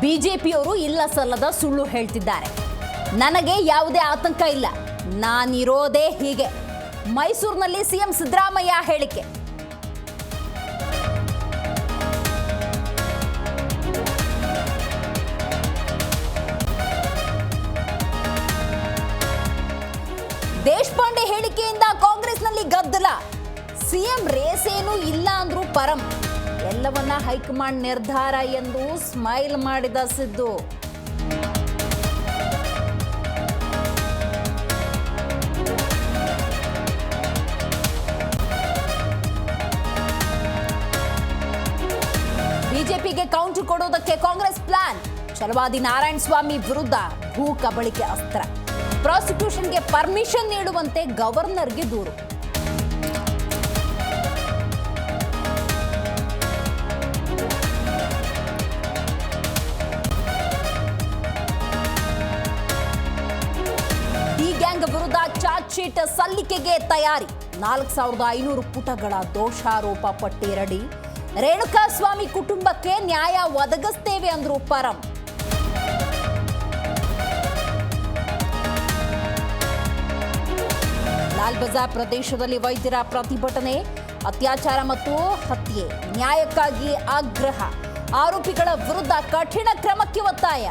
ಬಿಜೆಪಿಯವರು ಇಲ್ಲ ಸಲ್ಲದ ಸುಳ್ಳು ಹೇಳ್ತಿದ್ದಾರೆ. ನನಗೆ ಯಾವುದೇ ಆತಂಕ ಇಲ್ಲ. ನಾನಿರೋದೇ ಹೀಗೆ. ಮೈಸೂರಿನಲ್ಲಿ ಸಿಎಂ ಸಿದ್ದರಾಮಯ್ಯ ಹೇಳಿಕೆ. ದೇಶಪಾಂಡೆ ಹೇಳಿಕೆಯಿಂದ ಕಾಂಗ್ರೆಸ್ನಲ್ಲಿ ಗದ್ದಲ. ಸಿಎಂ ರೇಸೇನೂ ಇಲ್ಲ ಅಂದ್ರೂ ಪರಂ. ಎಲ್ಲವನ್ನ ಹೈಕಮಾಂಡ್ ನಿರ್ಧಾರ ಎಂದು ಸ್ಮೈಲ್ ಮಾಡಿದ ಸಿದ್ದು. ಬಿಜೆಪಿಗೆ ಕೌಂಟರ್ ಕೊಡೋದಕ್ಕೆ ಕಾಂಗ್ರೆಸ್ ಪ್ಲಾನ್. ಚಲವಾದಿ ನಾರಾಯಣ ಸ್ವಾಮಿ ವಿರುದ್ಧ ಭೂ ಕಬಳಿಕೆ ಅಸ್ತ್ರ. ಪ್ರಾಸಿಕ್ಯೂಷನ್ಗೆ ಪರ್ಮಿಷನ್ ನೀಡುವಂತೆ ಗವರ್ನರ್ಗೆ ದೂರು. ಚಾರ್ಜ್ ಶೀಟ್ ಸಲ್ಲಿಕೆಗೆ ತಯಾರಿ. ನಾಲ್ಕು ಸಾವಿರದ ಐನೂರು ಪುಟಗಳ ದೋಷಾರೋಪ ಪಟ್ಟಿ ರೆಡಿ ರೇಣುಕಾ ಸ್ವಾಮಿ ಕುಟುಂಬಕ್ಕೆ ನ್ಯಾಯ ಒದಗಿಸ್ತೇವೆ ಅಂದ್ರು ಪರಂ. ಲಾಲ್ ಬಜಾರ್ ಪ್ರದೇಶದಲ್ಲಿ ವೈದ್ಯರ ಪ್ರತಿಭಟನೆ, ಅತ್ಯಾಚಾರ ಮತ್ತು ಹತ್ಯೆ, ನ್ಯಾಯಕ್ಕಾಗಿ ಆಗ್ರಹ. ಆರೋಪಿಗಳ ವಿರುದ್ಧ ಕಠಿಣ ಕ್ರಮಕ್ಕೆ ಒತ್ತಾಯ.